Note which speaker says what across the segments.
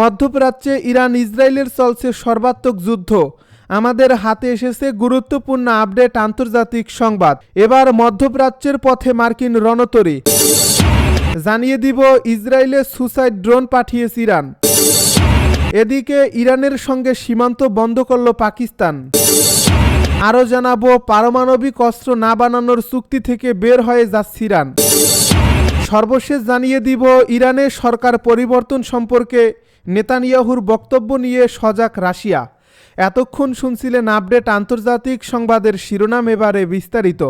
Speaker 1: মধ্যপ্রাচ্যে ইরান ইসরায়েলের চলছে সর্বাত্মক যুদ্ধ আমাদের হাতে এসেছে গুরুত্বপূর্ণ আপডেট আন্তর্জাতিক সংবাদ এবার মধ্যপ্রাচ্যের পথে মার্কিন রণতরি জানিয়ে দিব ইসরায়েলে সুসাইড ড্রোন পাঠিয়েছে ইরান এদিকে ইরানের সঙ্গে সীমান্ত বন্ধ করল পাকিস্তান আরও জানাবো পারমাণবিক অস্ত্র না বানানোর চুক্তি থেকে বের হয়ে যাচ্ছে ইরান সর্বশেষ জানিয়ে দিব ইরানের সরকার পরিবর্তন সম্পর্কে নেতানিয়াহুর বক্তব্য নিয়ে সজাগ রাশিয়া এতক্ষণ শুনছিলেন আপডেট আন্তর্জাতিক সংবাদের শিরোনাম এবারে বিস্তারিত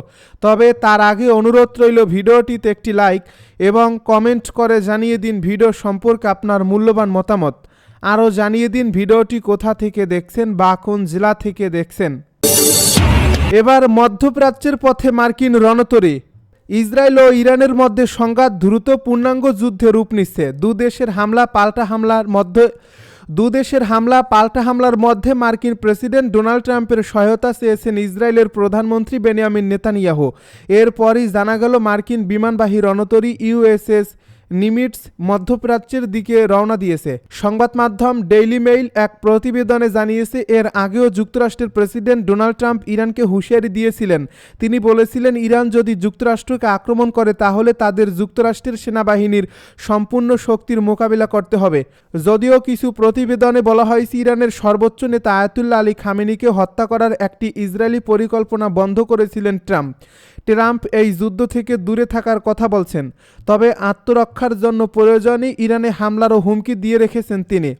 Speaker 1: তবে তার আগে অনুরোধ রইল ভিডিওটিতে একটি লাইক এবং কমেন্ট করে জানিয়ে দিন ভিডিও সম্পর্কে আপনার মূল্যবান মতামত আরও জানিয়ে দিন ভিডিওটি কোথা থেকে দেখছেন বা কোন জেলা থেকে দেখছেন এবার মধ্যপ্রাচ্যের পথে মার্কিন রণতরী ইসরায়েল ও ইরানের মধ্যে সংঘাত দ্রুত পূর্ণাঙ্গ যুদ্ধে রূপ নিচ্ছে দু দেশের হামলা পাল্টা হামলার মধ্যে দু দেশের হামলা পাল্টা হামলার মধ্যে মার্কিন প্রেসিডেন্ট ডোনাল্ড ট্রাম্পের সহায়তা চেয়েছেন ইসরায়েলের প্রধানমন্ত্রী বেনিয়ামিন নেতানিয়াহু এরপরই জানা গেল মার্কিন বিমানবাহী রণতরী ইউএসএস নিমিটস মধ্যপ্রাচ্যের দিকে রওনা দিয়েছে সংবাদ মাধ্যম ডেইলি মেইল এক প্রতিবেদনে জানিয়েছে এর আগেও যুক্তরাষ্ট্রের প্রেসিডেন্ট ডোনাল্ড ট্রাম্প ইরানকে হুঁশিয়ারি দিয়েছিলেন তিনি বলেছিলেন ইরান যদি যুক্তরাষ্ট্রকে আক্রমণ করে তাহলে তাদের যুক্তরাষ্ট্রের সেনাবাহিনীর সম্পূর্ণ শক্তির মোকাবিলা করতে হবে যদিও কিছু প্রতিবেদনে বলা হয়েছে ইরানের সর্বোচ্চ নেতা আয়াতুল্লাহ আলী খামেনিকে হত্যা করার একটি ইসরায়েলি পরিকল্পনা বন্ধ করেছিলেন ট্রাম্প ট্রাম্প এই যুদ্ধ থেকে দূরে থাকার কথা বলছেন তবে আত্মরক্ষার জন্য প্রয়োজনে ইরানে হামলারও হুমকি দিয়ে রেখেছেন তিনি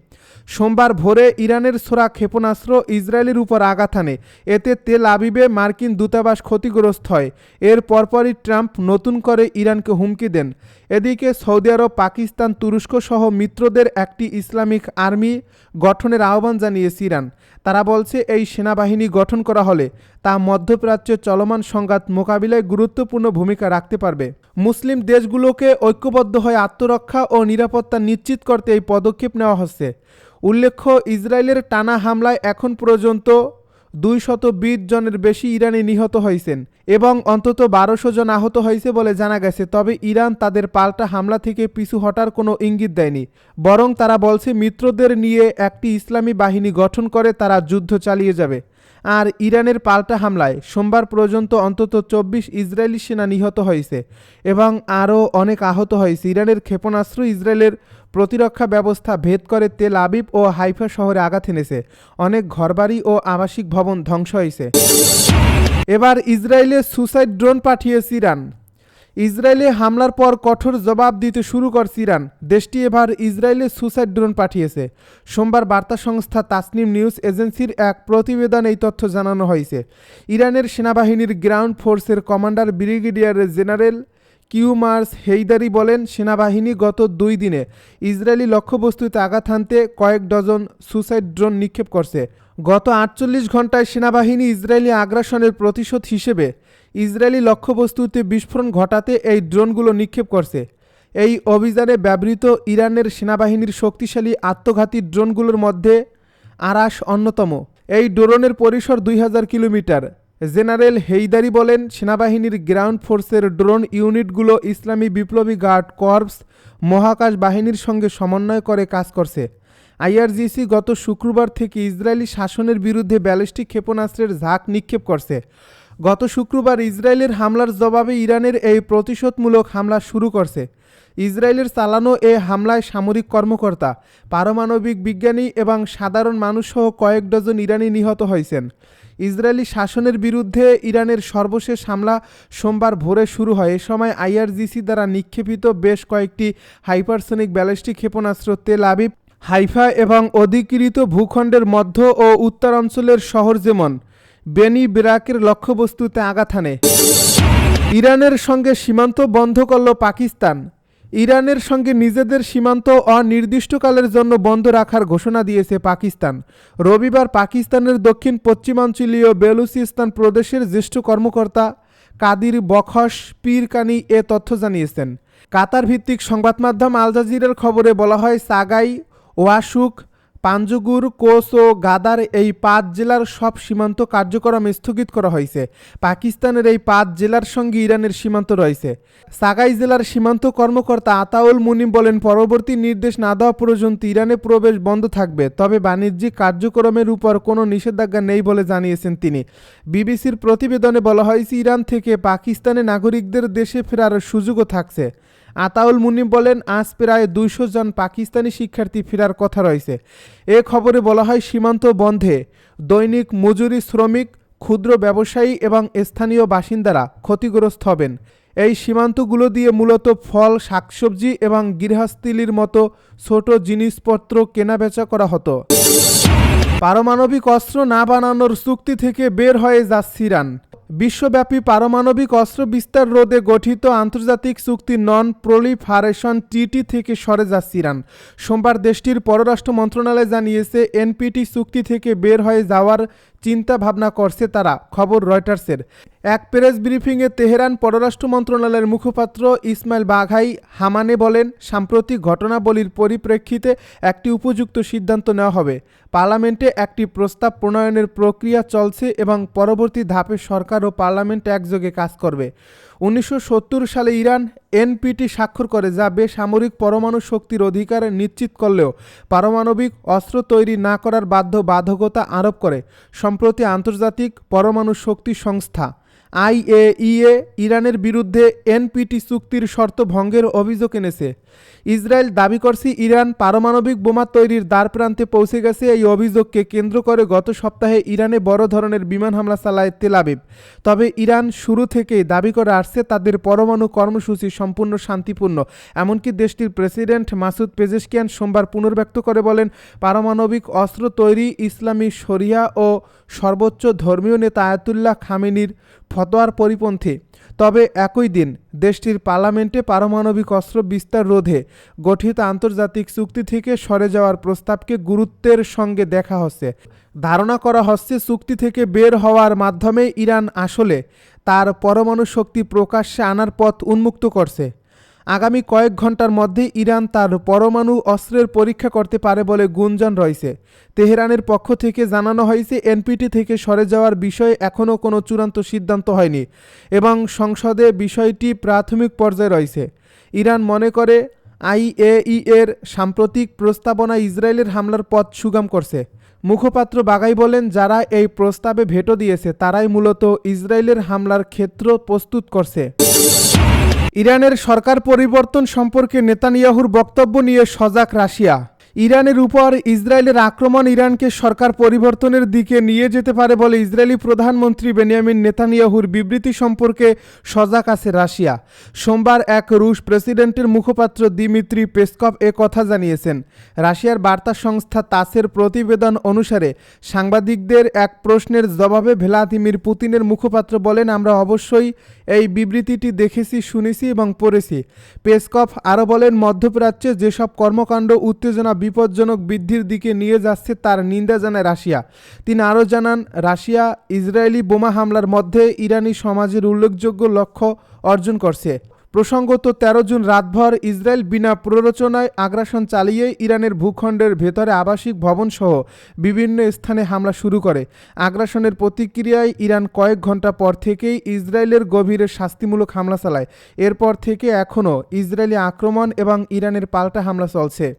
Speaker 1: সোমবার ভোরে ইরানের ছোড়া ক্ষেপণাস্ত্র ইসরায়েলের উপর আঘাত আনে এতে তেল আবিবে মার্কিন দূতাবাস ক্ষতিগ্রস্ত হয় এর পরপরই ট্রাম্প নতুন করে ইরানকে হুমকি দেন এদিকে সৌদি আরব পাকিস্তান তুরস্ক সহ মিত্রদের একটি ইসলামিক আর্মি গঠনের আহ্বান জানিয়েছে ইরান তারা বলছে এই সেনাবাহিনী গঠন করা হলে তা মধ্যপ্রাচ্যে চলমান সংঘাত মোকাবিলায় গুরুত্বপূর্ণ ভূমিকা রাখতে পারবে মুসলিম দেশগুলোকে ঐক্যবদ্ধ হয়ে আত্মরক্ষা ও নিরাপত্তা নিশ্চিত করতে এই পদক্ষেপ নেওয়া হচ্ছে উল্লেখ্য ইসরায়েলের টানা হামলায় এখন পর্যন্ত দুইশত বিশ জনের বেশি ইরানি নিহত হয়েছেন এবং অন্তত বারোশো জন আহত হয়েছে বলে জানা গেছে তবে ইরান তাদের পাল্টা হামলা থেকে পিছু হটার কোনো ইঙ্গিত দেয়নি বরং তারা বলছে মিত্রদের নিয়ে একটি ইসলামী বাহিনী গঠন করে তারা যুদ্ধ চালিয়ে যাবে আর ইরানের পাল্টা হামলায় সোমবার পর্যন্ত অন্তত চব্বিশ ইসরায়েলি সেনা নিহত হয়েছে এবং আরও অনেক আহত হয়েছে ইরানের ক্ষেপণাস্ত্র ইসরায়েলের প্রতিরক্ষা ব্যবস্থা ভেদ করে তেল আবিব ও হাইফা শহরে আঘাত এনেছে অনেক ঘরবাড়ি ও আবাসিক ভবন ধ্বংস হয়েছে এবার ইসরায়েলে সুসাইড ড্রোন পাঠিয়েছে ইরান ইসরায়েলে হামলার পর কঠোর জবাব দিতে শুরু করছে ইরান দেশটি এবার ইসরায়েলে সুসাইড ড্রোন পাঠিয়েছে সোমবার বার্তা সংস্থা তাসনিম নিউজ এজেন্সির এক প্রতিবেদন এই তথ্য জানানো হয়েছে ইরানের সেনাবাহিনীর গ্রাউন্ড ফোর্সের commander brigadier general Kiumars Heidari বলেন সেনাবাহিনী গত দুই দিনে ইসরায়েলি লক্ষ্যবস্তুতে আঘাত হানতে কয়েক ডজন সুসাইড ড্রোন নিক্ষেপ করছে গত আটচল্লিশ ঘন্টায় সেনাবাহিনী ইসরায়েলি আগ্রাসনের প্রতিশোধ হিসেবে ইসরায়েলি লক্ষ্যবস্তুতে বিস্ফোরণ ঘটাতে এই ড্রোনগুলো নিক্ষেপ করছে এই অভিযানে ব্যবহৃত ইরানের সেনাবাহিনীর শক্তিশালী আত্মঘাতী ড্রোনগুলোর মধ্যে আরাস অন্যতম এই ড্রোনের পরিসর দুই কিলোমিটার জেনারেল হেইদারি বলেন সেনাবাহিনীর গ্রাউন্ড ফোর্সের ড্রোন ইউনিটগুলো ইসলামী বিপ্লবী গার্ড কর্পস মহাকাশ বাহিনীর সঙ্গে সমন্বয় করে কাজ করছে আইআরজিসি গত শুক্রবার থেকে ইসরায়েলি শাসনের বিরুদ্ধে ব্যালিস্টিক ক্ষেপণাস্ত্রের ঝাঁক নিক্ষেপ করছে গত শুক্রবার ইসরায়েলের হামলার জবাবে ইরানের এই প্রতিশোধমূলক হামলা শুরু করছে ইসরায়েলের চালানো এ হামলায় সামরিক কর্মকর্তা পারমাণবিক বিজ্ঞানী এবং সাধারণ মানুষসহ কয়েক ডজন ইরানি নিহত হয়েছেন ইসরায়েলি শাসনের বিরুদ্ধে ইরানের সর্বশেষ হামলা সোমবার ভোরে শুরু হয় এ সময় আইআরজিসি দ্বারা নিক্ষেপিত বেশ কয়েকটি হাইপারসনিক ব্যালিস্টিক ক্ষেপণাস্ত্র তেল আবিব হাইফা এবং অধিকৃত ভূখণ্ডের মধ্য ও উত্তরাঞ্চলের শহর যেমন বেনি বিরাকের লক্ষ্যবস্তুতে আঘাত হানে ইরানের সঙ্গে সীমান্ত বন্ধ করল পাকিস্তান ইরানের সঙ্গে নিজেদের সীমান্ত অনির্দিষ্টকালের জন্য বন্ধ রাখার ঘোষণা দিয়েছে পাকিস্তান রবিবার পাকিস্তানের দক্ষিণ পশ্চিমাঞ্চলীয় বেলুচিস্তান প্রদেশের জ্যেষ্ঠ কর্মকর্তা কাদির বখশ পীরকানি এ তথ্য জানিয়েছেন কাতার ভিত্তিক সংবাদ মাধ্যম আল জাজিরার খবরে বলা হয় সাগাই ওয়াসুক পাঞ্জুগুর কোচ ও গাদার এই পাঁচ জেলার সব সীমান্ত কার্যক্রম স্থগিত করা হয়েছে পাকিস্তানের এই পাঁচ জেলার সঙ্গে ইরানের সীমান্ত রয়েছে সাগাই জেলার সীমান্ত কর্মকর্তা আতাউল মুনিম বলেন পরবর্তী নির্দেশ না দেওয়া পর্যন্ত ইরানে প্রবেশ বন্ধ থাকবে তবে বাণিজ্যিক কার্যক্রমের উপর কোনো নিষেধাজ্ঞা নেই বলে জানিয়েছেন তিনি বিবিসির প্রতিবেদনে বলা হয়েছে ইরান থেকে পাকিস্তানে নাগরিকদের দেশে ফেরার সুযোগও থাকছে আতাউল মুনিম বলেন আজ প্রায় দুইশো জন পাকিস্তানি শিক্ষার্থী ফেরার কথা রয়েছে এ খবরে বলা হয় সীমান্ত বন্ধে দৈনিক মজুরি শ্রমিক ক্ষুদ্র ব্যবসায়ী এবং স্থানীয় বাসিন্দারা ক্ষতিগ্রস্ত হবেন এই সীমান্তগুলো দিয়ে মূলত ফল শাকসবজি এবং গৃহস্থিলির মতো ছোট জিনিসপত্র কেনাবেচা করা হতো পারমাণবিক অস্ত্র না বানানোর চুক্তি থেকে বের হয়ে যাচ্ছে ইরান বিশ্বব্যাপী পারমাণবিক অস্ত্র বিস্তার রোধে গঠিত আন্তর্জাতিক চুক্তি নন প্রলিফারেশন টিটি থেকে সরে যাচ্ছে ইরান সোমবার দেশটির পররাষ্ট্র মন্ত্রণালয় জানিয়েছে এনপিটি চুক্তি থেকে বের হয়ে যাওয়ার চিন্তা ভাবনা করছে তারা খবর রয়টার্সের এক প্রেস ব্রিফিংয়ে তেহরান পররাষ্ট্র মন্ত্রণালয়ের মুখপাত্র ইসমাইল বাঘাই হামানে বলেন সাম্প্রতিক ঘটনাবলীর পরিপ্রেক্ষিতে একটি উপযুক্ত সিদ্ধান্ত নেওয়া হবে পার্লামেন্টে একটি প্রস্তাব প্রণয়নের প্রক্রিয়া চলছে এবং পরবর্তী ধাপে সরকার সরকার ও পার্লামেন্ট একযোগে কাজ করবে উনিশশো সালে ইরান এনপিটি স্বাক্ষর করে যা বেসামরিক পরমাণু শক্তির অধিকার নিশ্চিত করলেও পারমাণবিক অস্ত্র তৈরি না করার বাধ্য বাধকতা আরোপ করে সম্প্রতি আন্তর্জাতিক পরমাণু শক্তি সংস্থা আইএইএ ইরানের বিরুদ্ধে এনপিটি চুক্তির শর্ত ভঙ্গের অভিযোগ এনেছে ইসরায়েল দাবি করছে ইরান পারমাণবিক বোমা তৈরির দ্বারপ্রান্তে পৌঁছে গেছে এই অভিযোগকে কেন্দ্র করে গত সপ্তাহে ইরানে বড় ধরনের বিমান হামলা চালায় তেলাবিব তবে ইরান শুরু থেকেই দাবি করে আসছে তাদের পরমাণু কর্মসূচি সম্পূর্ণ শান্তিপূর্ণ এমনকি দেশটির প্রেসিডেন্ট মাসুদ পেজেশকিয়ান সোমবার পুনর্ব্যক্ত করে বলেন পারমাণবিক অস্ত্র তৈরি ইসলামী শরিয়া ও সর্বোচ্চ ধর্মীয় নেতা আয়াতুল্লাহ খামেনির ফতোয়ার পরিপন্থী তবে একই দিন দেশটির পার্লামেন্টে পারমাণবিক অস্ত্র বিস্তার রোধে গঠিত আন্তর্জাতিক চুক্তি থেকে সরে যাওয়ার প্রস্তাবকে গুরুত্বের সঙ্গে দেখা হচ্ছে ধারণা করা হচ্ছে চুক্তি থেকে বের হওয়ার মাধ্যমে ইরান আসলে তার পরমাণু শক্তি প্রকাশ্যে আনার পথ উন্মুক্ত করছে আগামী কয়েক ঘন্টার মধ্যে ইরান তার পরমাণু অস্ত্রের পরীক্ষা করতে পারে বলে গুঞ্জন রয়েছে তেহরানের পক্ষ থেকে জানানো হয়েছে এনপিটি থেকে সরে যাওয়ার বিষয়ে এখনও কোনো চূড়ান্ত সিদ্ধান্ত হয়নি এবং সংসদে বিষয়টি প্রাথমিক পর্যায়ে রয়েছে ইরান মনে করে আইএই এর সাম্প্রতিক প্রস্তাবনা ইসরায়েলের হামলার পথ সুগম করছে মুখপাত্র বাগাই বলেন যারা এই প্রস্তাবে ভেটো দিয়েছে তারাই মূলত ইসরায়েলের হামলার ক্ষেত্র প্রস্তুত করছে ইরানের সরকার পরিবর্তন সম্পর্কে নেতানিয়াহুর বক্তব্য নিয়ে সজাগ রাশিয়া ইরানের উপর ইসরায়েলের আক্রমণ ইরানকে সরকার পরিবর্তনের দিকে নিয়ে যেতে পারে বলে ইসরায়েলি প্রধানমন্ত্রী বেনিয়ামিন নেতানিয়াহুর বিবৃতি সম্পর্কে সজাগ আছে রাশিয়া সোমবার এক রুশ প্রেসিডেন্টের মুখপাত্র দিমিত্রি পেসকভ এ কথা জানিয়েছেন রাশিয়ার বার্তা সংস্থা তাসের প্রতিবেদন অনুসারে সাংবাদিকদের এক প্রশ্নের জবাবে ভ্লাদিমির পুতিনের মুখপাত্র বলেন আমরা অবশ্যই এই বিবৃতিটি দেখেছি শুনেছি এবং পড়েছি পেসকভ আরও বলেন মধ্যপ্রাচ্যে যেসব কর্মকাণ্ড উত্তেজনা বিপজ্জনক বৃদ্ধির দিকে নিয়ে যাচ্ছে তার নিন্দা জানায় রাশিয়া তিনি আরও জানান রাশিয়া ইসরায়েলি বোমা হামলার মধ্যে ইরানি সমাজের উল্লেখযোগ্য লক্ষ্য অর্জন করছে প্রসঙ্গত ১৩ জুন রাতভর ইসরায়েল বিনা প্ররোচনায় আগ্রাসন চালিয়ে ইরানের ভূখণ্ডের ভেতরে আবাসিক ভবনসহ বিভিন্ন স্থানে হামলা শুরু করে আগ্রাসনের প্রতিক্রিয়ায় ইরান কয়েক ঘন্টা পর থেকেই ইসরায়েলের গভীরে শাস্তিমূলক হামলা চালায় এরপর থেকে এখনও ইসরায়েলি আক্রমণ এবং ইরানের পাল্টা হামলা চলছে